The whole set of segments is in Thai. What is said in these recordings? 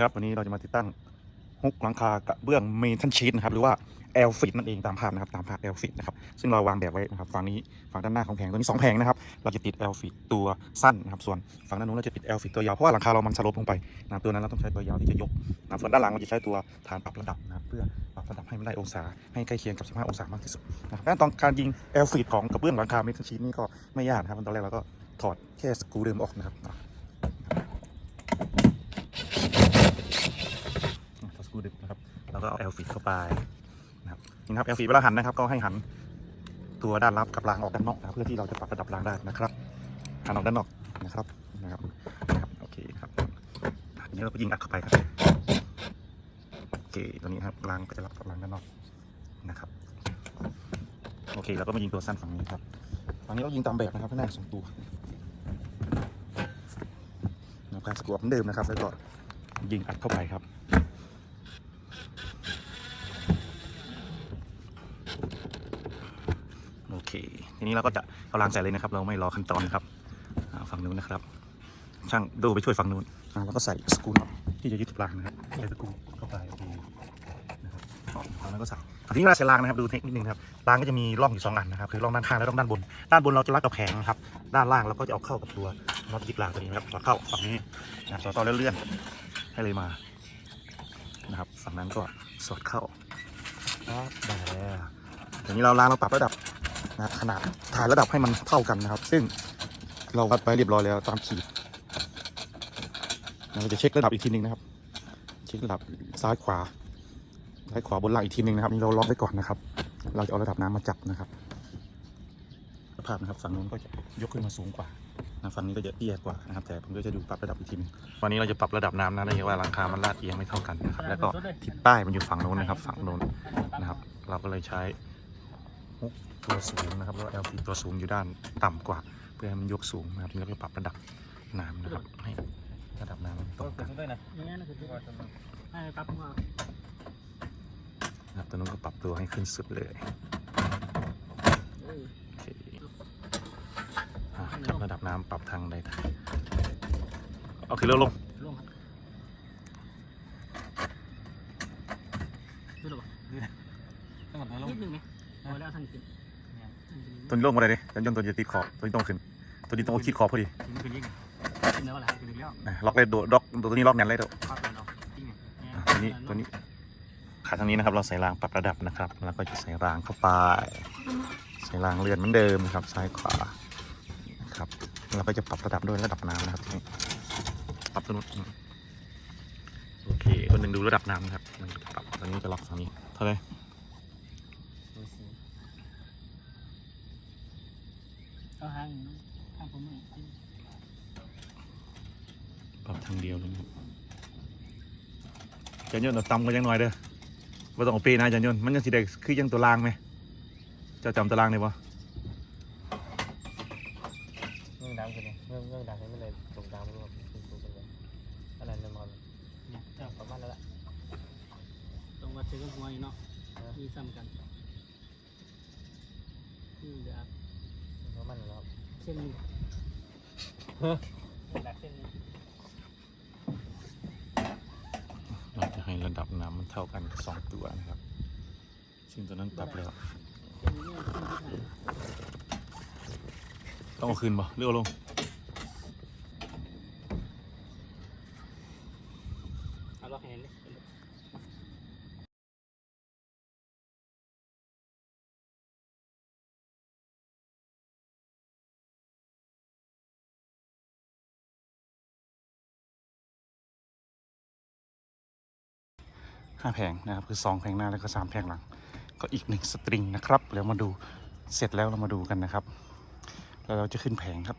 ครับวันนี้เราจะมาติดตั้งฮุกหลังคากระเบื้องเมทัลชีตนะครับหรือว่าแอลฟิตนั่นเองตามภาพนะครับตามภาพแอลฟิตนะครับซึ่งเราวางแบบไว้นะครับฝั่งนี้ฝั่งด้านหน้าของแผงตัวนี้สองแผงนะครับเราจะติดแอลฟิตตัวสั้นนะครับส่วนฝั่งด้านนู้นเราจะติดแอลฟิตตัวยาวเพราะว่าหลังคาเรามันสลบลงไปนะตัวนั้นเราต้องใช้ตัวยาวที่จะยกนะส่วนด้านหลังเราจะใช้ตัวฐานปรับระดับนะครับเพื่อปรับระดับให้มันได้องศาให้ใกล้เคียงกับ 15 องศามากที่สุดนะครับด้านตอนการยิงแอลฟิตของกระเบื้องหลังคาเมทัลชีตนี่ก็ไม่ยากนะครับตอนแรกเราก็ถอดแค่สกรูเดิมออกนะครับ ตัวสกรูดึกนะครับ แล้วก็เอาแอลฟีดเข้าไปนะครับนี่นะครับแอลฟีดเวลาหันนะครับ ก็ให้หันตัวด้านรับกับรางออกด้านนอกนะเพื่อที่เราจะปรับระดับรางได้นะครับหันออกด้านนอกนะครับนะครับโอเคครับทีนี้เราก็ยิงอัดเข้าไปครับโอเคตัวนี้ครับรางก็จะรับกับรางด้านนอกนะครับ โอเคแล้วก็มายิงตัวสั้นฝั่งนี้ครับฝั่งนี้เรายิงตามแบบนะครับให้ได้สองตัวนะครับการสกรูเหมือนเดิมนะครับ แล้วก็ยิงอัดเข้าไปครับ โอเค ทีนี้เราก็จะเอารางใส่เลยนะครับ เราไม่รอขั้นตอนนะครับฝั่งนู้นนะครับ ช่างดูไปช่วยฝั่งนู้นแล้วก็ใส่สกูนที่จะยึดกับรางนะครับใส่สกรูเข้าไปโอเคนะครับแล้วก็ใส่ทีนี้เวลาใส่รางนะครับดูเทคนิคนึงครับรางก็จะมีร่องอยู่สองอันนะครับคือร่องด้านข้างและร่องด้านบน ด้านบนเราจะรัดกับแผงนะครับ ด้านล่างเราก็จะเอาเข้ากับตัวน็อตยึดรางตัวนี้นะครับสอดเข้าฝั่งนี้นะสอดต่อแล้วเลื่อนให้เลยมานะครับฝั่งนั้นก็สอดเข้าได้แล้วอย่างนี้เราล้างเราปรับระดับ นะขนาดถ่ายระดับให้มันเท่ากันนะครับ ซึ่งเราวัดไปเรียบร้อยแล้วตามขีดเราจะเช็คระดับอีกทีหนึงนะครับ เช็คระดับซ้ายขวาซ้ายขวาบนล่างอีกทีหนึงนะครับนี่เราล็อกไว้ก่อนนะครับ เราจะเอาระดับน้ำมาจับนะครับภาพนะครับฝั่งนู้นก็จะยกขึ้นมาสูงกว่าฝั่งนี้ก็จะเตี้ยกว่านะครับ แต่ผมก็จะดูปรับระดับอีกทีหนึงวันนี้เราจะปรับระดับน้ำนะเนื่องจากว่าหลังคามันลาดเอียงไม่เท่ากันนะครับ แล้วก็ทิศใต้มันอยู่ฝั่งโน้นนะครับ ฝั่งโน้นนะครับ เราก็เลยใช้ ตัวสูงนะครับแล้ว LP ตัวสูงอยู่ด้านต่ำกว่า เพื่อให้มันยกสูงนะครับทีนี้เราก็ปรับระดับน้ำนะครับให้ระดับน้ำมันตรงกันด้วยนะอย่างนั้นนะคือให้ปรับว่านะครับตัวนู้นก็ปรับตัวให้ขึ้นสุดเลยโอเคอะครับระดับน้ำปรับทางใดทางเอาขึ้นเร็วลง ลงครับดูหรอ ต้องกดให้ลง นิดนึงไหมพอแล้วทันกิน ตัวนี้ลงมาเลยดิยันยนต์ตัวจะติดขอบตัวนี้ต้องขึ้น ตัวนี้ต้องเอาขีดขอบพอดีถึงมันคือยิ่งกินแล้วอะไรคือแล้วนะล็อกเลยโดดล็อกตัวนี้ล็อกแน่นเลยเด้อภาพเป็นเราจริงไงอะตัวนี้ตัวนี้ขาทางนี้นะครับ เราใส่รางปรับระดับนะครับ แล้วก็จะใส่รางเข้าไป ใส่รางเลื่อนเหมือนเดิมนะครับ ซ้ายขวานะครับเราก็จะปรับระดับด้วยระดับน้ำนะครับทีนี้ปรับตัวนู้นโอเคคนหนึ่งดูระดับน้ำนะครับหนึ่งปรับตอนนี้จะล็อกฝั่งนี้เท่าไหร เอาห้างห้างผมไม่ปรับทางเดียวเลยนะครับจันยนต์เราตำกันยังหน่อยเด้อว่าต้องเอาปีนะจันยนต์มันยังสีแดงคือยังตัวรางไหมเจะจำตัวรางได้ปะเรื่องดังคือไงเรื่องเรื่องดังให้ไม่เลยตรงตามรู้ว่าคุณครูเป็นไงอะไรนั่นมันเนี่ยเจ้าประมาณนั้นแหละตรงวัดเชิงหัวเนาะมีซ้ำกันนี่เดี๋ยวประมาณนั้นครับ เส้นนี้ดักเส้นนี้เราจะให้ระดับน้ำมันเท่ากันกับสองตัวนะครับ ซึ่งตัวนั้นปรับแล้วเส้นนี้ขึ้นที่ไหนต้องเอาคืนป่ะเรือเอาลง 5แผงนะครับคือ 2 แผงหน้าแล้วก็ 3 แผงหลัง ก็อีก 1 สตริงนะครับแล้วมาดูเสร็จแล้วเรามาดูกันนะครับ แล้วเราจะขึ้นแผงครับ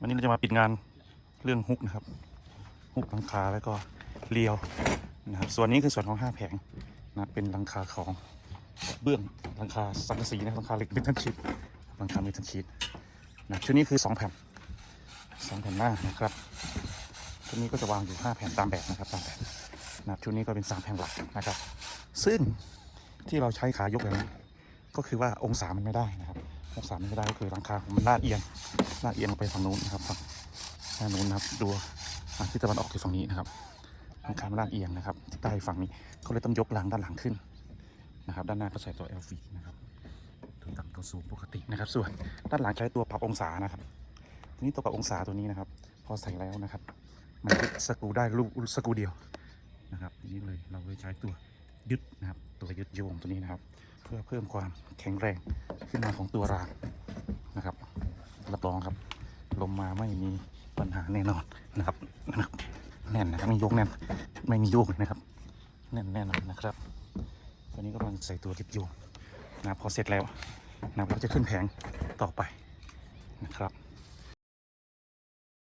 วันนี้เราจะมาปิดงานเรื่องฮุกนะครับฮุกหลังคาแล้วก็เลียวนะครับส่วนนี้คือส่วนของห้าแผงนะเป็นหลังคาของเบื้องหลังคาสังกะสีนะหลังคาเหล็กเมทัลชีตหลังคาเมทัลชีตนะชุดนี้คือสองแผ่นสองแผ่นหน้านะครับชุดนี้ก็จะวางอยู่ห้าแผ่นตามแบบนะครับตามแบบนะชุดนี้ก็เป็นสามแผ่นหลักนะครับ ซึ่งที่เราใช้ขายกแบบนี้ก็คือว่าองศามันไม่ได้นะครับ องศามไม่ได้ก็คือหลังคาของมันลาดเอียงลาดเอียงไปฝั่งนู้นนะครับฝั่งด้านนู้นนะครับดูที่ตะวันออกคือฝั่งนี้นะครับหลังคามันลาดเอียงนะครับที่ใต้ฝั่งนี้เขาเลยต้องยกรางด้านหลังขึ้นนะครับ ด้านหน้าก็ใส่ตัว LV นะครับตัวต่ำตัวสูงปกตินะครับ ส่วนด้านหลังใช้ตัวปรับองศานะครับทีนี้ตัวปรับองศาตัวนี้นะครับ พอใส่แล้วนะครับ มันยึดสกูได้ลูกสกูเดียวนะครับนี้เลยเราเลยใช้ตัวยึดนะครับ ตัวยึดโยงตัวนี้นะครับ เพื่อเพิ่มความแข็งแรงขึ้นมาของตัวรางนะครับรับรองครับ ลมมาไม่มีปัญหาแน่นอนนะครับนะครับแน่นนะครับไม่โยกแน่นไม่มีโยกนะครับ แน่นแน่นอนนะครับ ตอนนี้ก็กำลังใส่ตัวเก็บโยงนะพอเสร็จแล้วนะเราจะขึ้นแผงต่อไปนะครับ